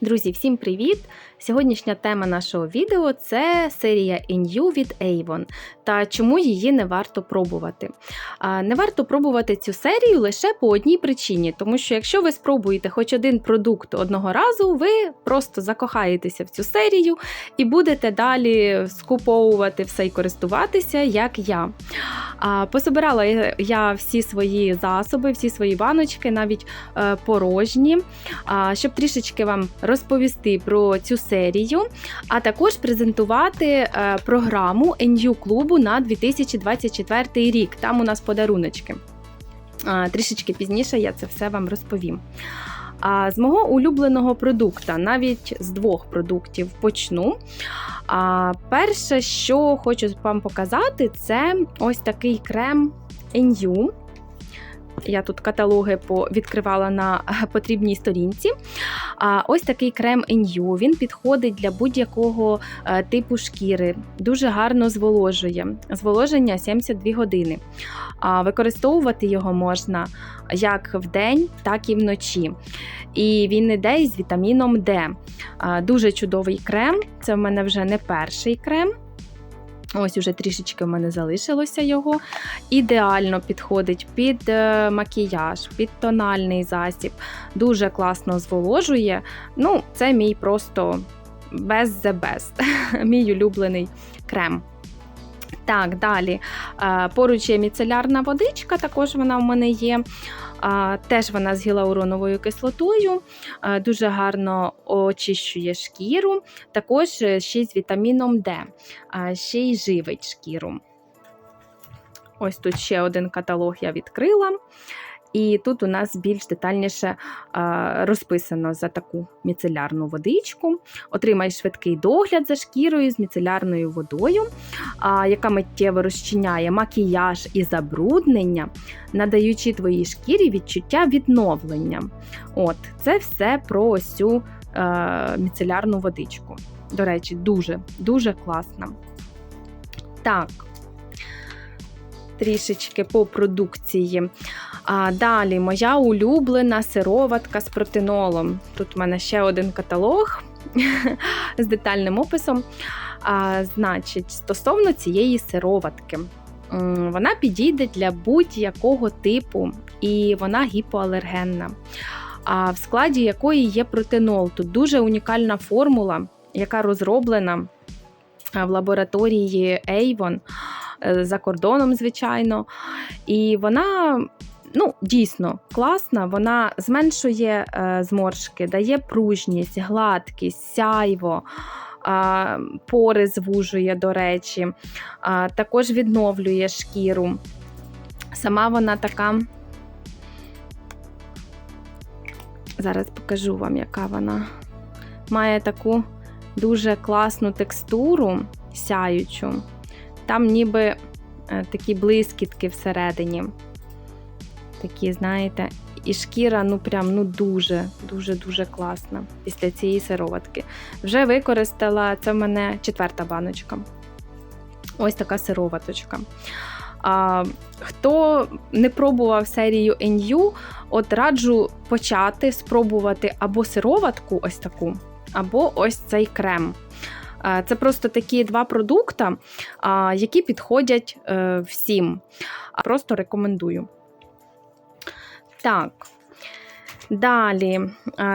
Друзі, всім привіт! Сьогоднішня тема нашого відео це серія Inyu від Avon та чому її не варто пробувати. Не варто пробувати цю серію лише по одній причині, тому що якщо ви спробуєте хоч один продукт одного разу, ви просто закохаєтеся в цю серію і будете далі скуповувати все і користуватися, як я. Пособирала я- всі свої засоби, всі свої баночки, навіть е, порожні, щоб трішечки вам розповісти про цю серію, а також презентувати е, програму NU клубу на 2024 рік. Там у нас подаруночки. Трішечки пізніше я це все вам розповім. А з мого улюбленого продукта, навіть з двох продуктів почну. А перше, що хочу вам показати, це ось такий крем NU. Я тут каталоги відкривала на потрібній сторінці. А ось такий крем NU, він підходить для будь-якого е, типу шкіри, дуже гарно зволожує. Зволоження 72 години. А використовувати його можна як вдень, так і вночі. І він іде із вітаміном D. Дуже чудовий крем. Це в мене вже не перший крем. Ось уже трішечки в мене залишилося його. Ідеально підходить під е, макіяж, під тональний засіб. Дуже класно зволожує. Ну, це мій просто best the best. мій улюблений крем. Так, далі. Е, Поруч є міцелярна водичка, також вона в мене є. Теж вона з гіалуроновою кислотою, е, дуже гарно очищує шкіру, також е, ще з вітаміном Д, ще й живить шкіру. Ось тут ще один каталог я відкрила. І тут у нас більш детальніше а, розписано за таку міцелярну водичку. Отримай швидкий догляд за шкірою з міцелярною водою, яка миттєво розчиняє макіяж і забруднення, надаючи твоїй шкірі відчуття відновлення. От, це все про ось цю е, міцелярну водичку. До речі, дуже, дуже класна. Так, трішечки по продукції. А далі моя улюблена сироватка з протинолом. Тут в мене ще один каталог з детальним описом. А, значить, стосовно цієї сироватки. Вона підійде для будь-якого типу, і вона гіпоалергенна. А в складі якої є протинол. Тут дуже унікальна формула, яка розроблена в лабораторії Avon е, за кордоном, звичайно. І вона ну, дійсно класна. Вона зменшує е, зморшки, дає пружність, гладкість, сяйво. Пори звужує, до речі, також відновлює шкіру. Сама вона така. Зараз покажу вам, яка вона. Має таку дуже класну текстуру сяючу. Там ніби е, такі блискітки всередині. Такі, знаєте, і шкіра, ну прям ну дуже, дуже, дуже класна після цієї сироватки. Вже використала це в мене четверта баночка. Ось така сироваточка. А, хто не пробував серію NU, от раджу почати спробувати або сироватку, ось таку, або ось цей крем. Це просто такі два продукти, які підходять е, всім. Просто рекомендую. Так. Далі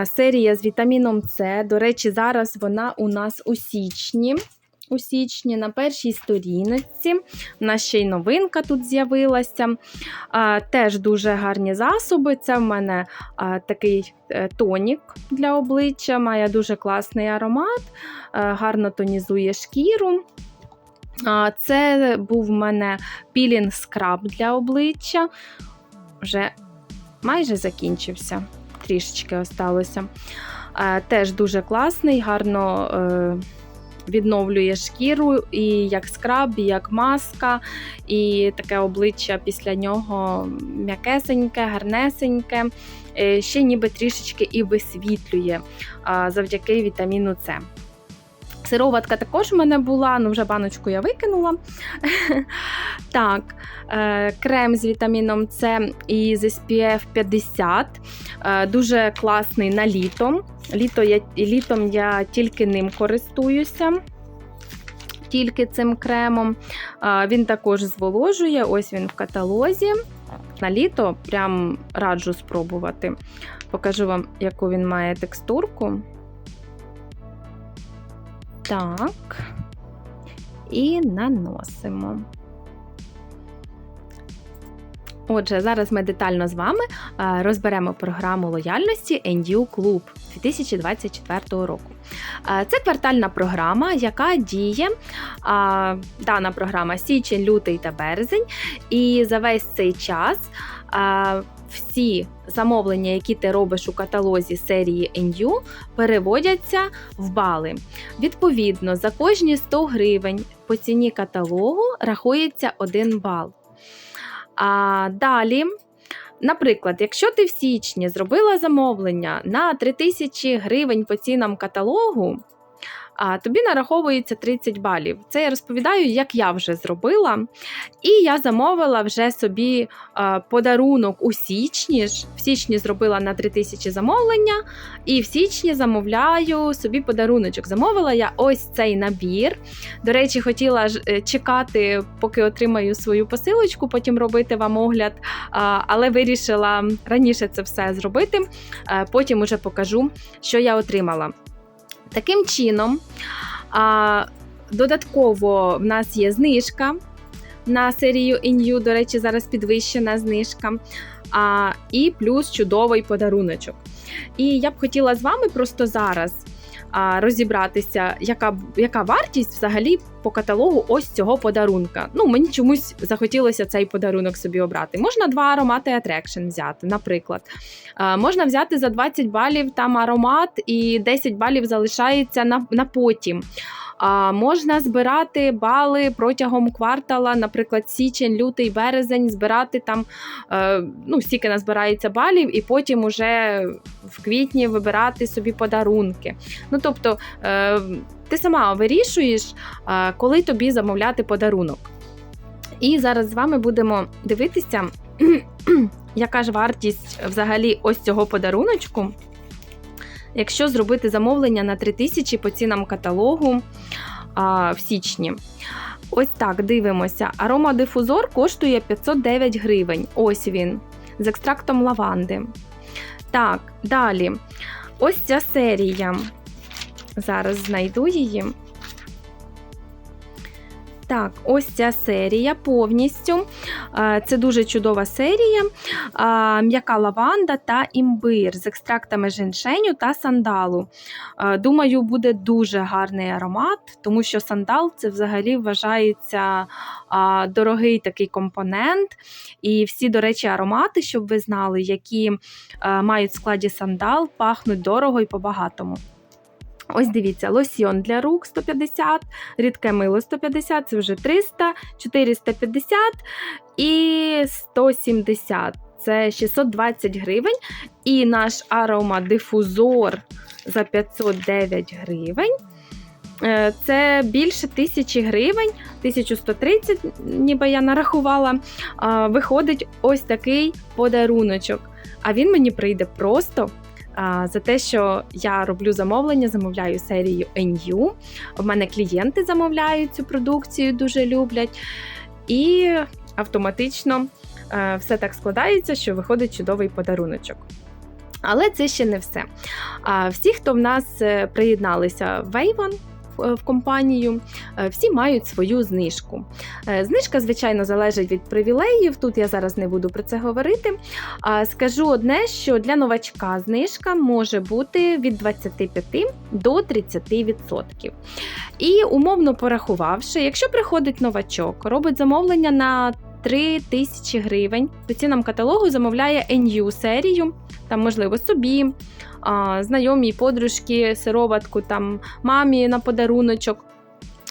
серія з вітаміном С. До речі, зараз вона у нас у січні. У січні на першій сторіночці. У нас ще й новинка тут з'явилася. Теж дуже гарні засоби. Це в мене такий е, тонік для обличчя, має дуже класний аромат, е, гарно тонізує шкіру. Це був в мене пілінг скраб для обличчя. Вже майже закінчився, трішечки осталося. Е, Теж дуже класний, гарно. е, Відновлює шкіру і як скраб, і як маска, і таке обличчя після нього м'якесеньке, гарнесеньке, Е, ще ніби трішечки і висвітлює завдяки вітаміну С. Сироватка також в мене була, ну вже баночку я викинула. так, е, крем з вітаміном С і з SPF 50. Е, дуже класний на літо. Літо я, літом я тільки ним користуюся. Тільки цим кремом. А, Він також зволожує, ось він в каталозі. На літо прям раджу спробувати. Покажу вам, яку він має текстурку. Так. І наносимо. Отже, зараз ми детально з вами е, розберемо програму лояльності NU Club 2024 року. Е, Це квартальна програма, яка діє дана програма січень, лютий та березень. І за весь цей час е, всі замовлення, які ти робиш у каталозі серії NU, переводяться в бали. Відповідно, за кожні 100 гривень по ціні каталогу рахується 1 бал. А далі, наприклад, якщо ти в січні зробила замовлення на 3000 гривень по цінам каталогу, а тобі нараховується 30 балів. Це я розповідаю, як я вже зробила. І я замовила вже собі а, подарунок у січні. В січні зробила на 3000 замовлення, і в січні замовляю собі подаруночок. Замовила я ось цей набір. До речі, хотіла е, чекати, поки отримаю свою посилочку, потім робити вам огляд, але вирішила раніше це все зробити. Е, Потім уже покажу, що я отримала. Таким чином, а, додатково в нас є знижка на серію ін'ю, до речі, зараз підвищена знижка. А, і плюс чудовий подаруночок. І я б хотіла з вами просто зараз розібратися, яка, яка вартість взагалі по каталогу ось цього подарунка. Ну, мені чомусь захотілося цей подарунок собі обрати. Можна два аромати Attraction взяти, наприклад. А, можна взяти за 20 балів там аромат, і 10 балів залишається на, на потім. А, можна збирати бали протягом квартала, наприклад, січень, лютий, березень, збирати там, е, ну, стільки назбирається балів, і потім уже в квітні вибирати собі подарунки. Ну, тобто, е, ти сама вирішуєш, е, коли тобі замовляти подарунок. І зараз з вами будемо дивитися, яка ж вартість взагалі ось цього подаруночку. Якщо зробити замовлення на 3000 по цінам каталогу а, в січні. Ось так дивимося. Аромадифузор коштує 509 гривень. Ось він. З екстрактом лаванди. Так, далі. Ось ця серія. Зараз знайду її. Так, ось ця серія повністю. Е, Це дуже чудова серія. Е, М'яка лаванда та імбир з екстрактами женьшеню та сандалу. Е, Думаю, буде дуже гарний аромат, тому що сандал це взагалі вважається дорогий такий компонент. І всі, до речі, аромати, щоб ви знали, які мають в складі сандал, пахнуть дорого і по-багатому. Ось дивіться, лосьйон для рук 150, рідке мило 150, це вже 300, 450 і 170. Це 620 гривень. І наш аромадифузор за 509 гривень. Е, Це більше тисячі гривень, 1130, ніби я нарахувала. Виходить ось такий подаруночок. А він мені прийде просто за те, що я роблю замовлення, замовляю серію NU. В мене клієнти замовляють цю продукцію, дуже люблять. І автоматично е, все так складається, що виходить чудовий подаруночок. Але це ще не все. Всі, хто в нас е, приєдналися в Avon, в- в компанію, е, всі мають свою знижку. Е, Знижка, звичайно, залежить від привілеїв. Тут я зараз не буду про це говорити. Скажу одне, що для новачка знижка може бути від 25 до 30%. І умовно порахувавши, якщо приходить новачок, робить замовлення на 3 тисячі гривень, по цінам каталогу замовляє NU серію, там, можливо, собі, знайомій подружки, сироватку, там, мамі на подаруночок,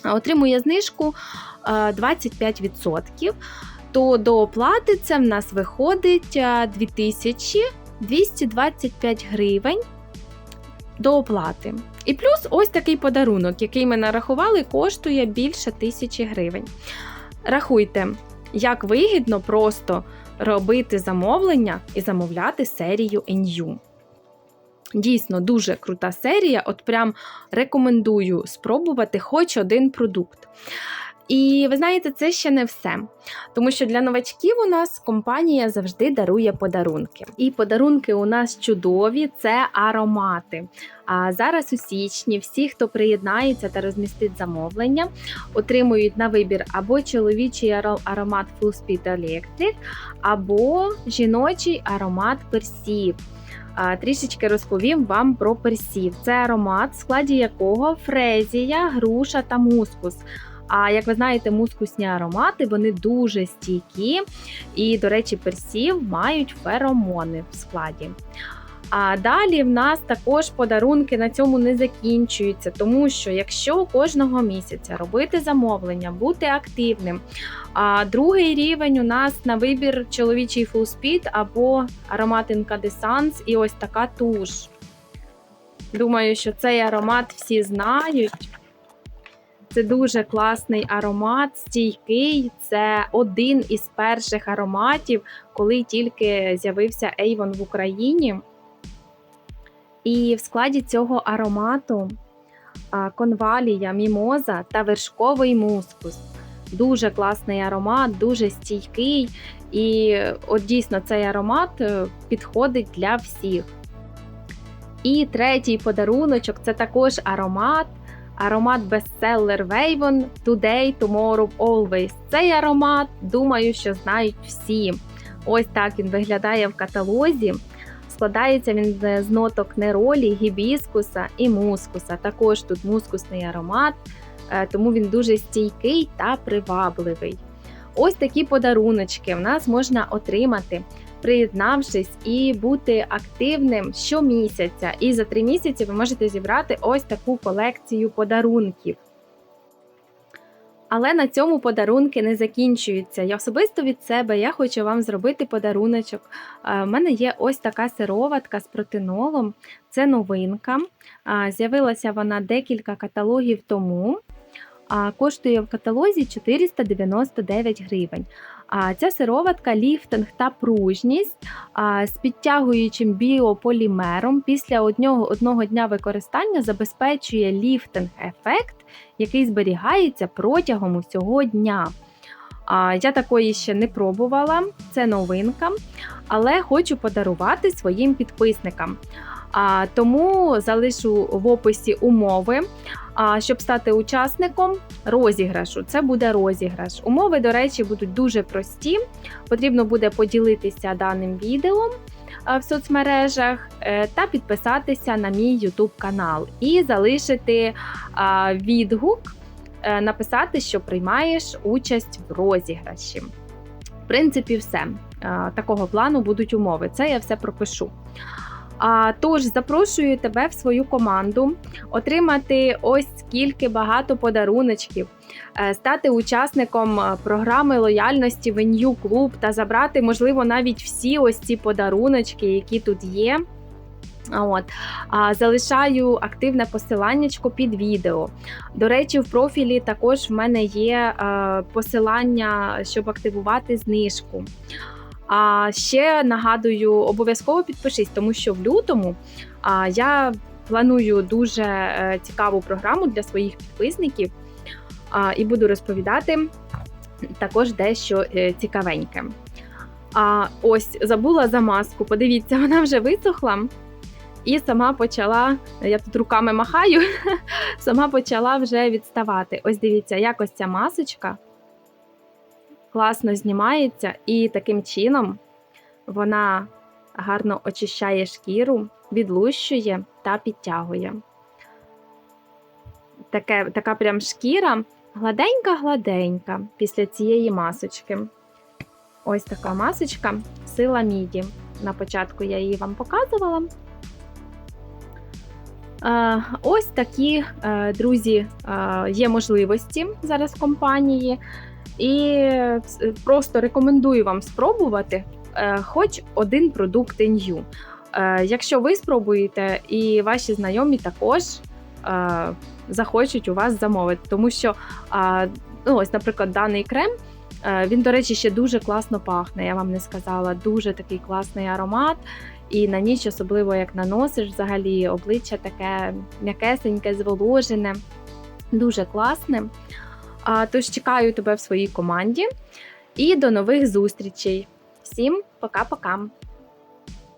отримує знижку а, 25%, то до оплати це в нас виходить а, 2225 гривень до оплати. І плюс ось такий подарунок, який ми нарахували, коштує більше тисячі гривень. Рахуйте, як вигідно просто робити замовлення і замовляти серію NU. Дійсно, дуже крута серія. От прям рекомендую спробувати хоч один продукт. І ви знаєте, це ще не все. Тому що для новачків у нас компанія завжди дарує подарунки. І подарунки у нас чудові це аромати. А зараз у січні всі, хто приєднається та розмістить замовлення, отримують на вибір або чоловічий аро- аромат Full Speed Electric, або жіночий аромат персів. Трішечки розповім вам про персів. Це аромат, в складі якого фрезія, груша та мускус. А як ви знаєте, мускусні аромати вони дуже стійкі, і, до речі, персів мають феромони в складі. А далі в нас також подарунки на цьому не закінчуються, тому що якщо кожного місяця робити замовлення, бути активним. А другий рівень у нас на вибір чоловічий Speed або аромат Incandescence і ось така туш. Думаю, що цей аромат всі знають. Це дуже класний аромат, стійкий. Це один із перших ароматів, коли тільки з'явився Avon в Україні. І в складі цього аромату конвалія, мімоза та вершковий мускус. Дуже класний аромат, дуже стійкий. І от дійсно цей аромат е, підходить для всіх. І третій подаруночок це також аромат. Аромат бестселер Вейвон Today, Tomorrow, Always. Цей аромат, думаю, що знають всі. Ось так він виглядає в каталозі. Складається він з ноток неролі, гібіскуса і мускуса. Також тут мускусний аромат, е, тому він дуже стійкий та привабливий. Ось такі подаруночки в нас можна отримати, приєднавшись і бути активним щомісяця. І за три місяці ви можете зібрати ось таку колекцію подарунків. Але на цьому подарунки не закінчуються. Я особисто від себе я хочу вам зробити подаруночок. У мене є ось така сироватка з протинолом. Це новинка. З'явилася вона декілька каталогів тому. А, Коштує в каталозі 499 гривень. А Ця сироватка, ліфтинг та пружність а, з підтягуючим біополімером після одного, одного дня використання забезпечує ліфтинг-ефект, який зберігається протягом усього дня. А, Я такої ще не пробувала, це новинка, але хочу подарувати своїм підписникам. А, Тому залишу в описі умови. А щоб стати учасником розіграшу, це буде розіграш. Умови, до речі, будуть дуже прості. Потрібно буде поділитися даним відео в соцмережах е, та підписатися на мій YouTube канал і залишити відгук, е, написати, що приймаєш участь в розіграші. В принципі, все. Такого плану будуть умови. Це я все пропишу. Тож запрошую тебе в свою команду отримати ось скільки багато подаруночків, е, стати учасником е, програми лояльності Venue Club та забрати, можливо, навіть всі ось ці подаруночки, які тут є. От а, залишаю активне посиланнячко під відео. До речі, в профілі також в мене є е, посилання, щоб активувати знижку. А ще нагадую, обов'язково підпишись, тому що в лютому а, я планую дуже е, цікаву програму для своїх підписників а, і буду розповідати також дещо е, цікавеньке. А ось забула за маску. Подивіться, вона вже висохла. І сама почала, я тут руками махаю, сама почала вже відставати. Ось дивіться, як ось ця масочка класно знімається, і таким чином вона гарно очищає шкіру, відлущує та підтягує. Таке, Така прям шкіра гладенька-гладенька після цієї масочки. Ось така масочка сила міді. На початку я її вам показувала. Ось такі, е, друзі, е, є можливості зараз в компанії. І просто рекомендую вам спробувати хоч один продукт New. Якщо ви спробуєте, і ваші знайомі також захочуть у вас замовити, тому що, ну, ось, наприклад, даний крем. Він, до речі, ще дуже класно пахне, я вам не сказала. Дуже такий класний аромат. І на ніч, особливо як наносиш, взагалі обличчя таке м'якесеньке, зволожене, дуже класне. Тож чекаю тебе в своїй команді і до нових зустрічей. Всім пока-пока!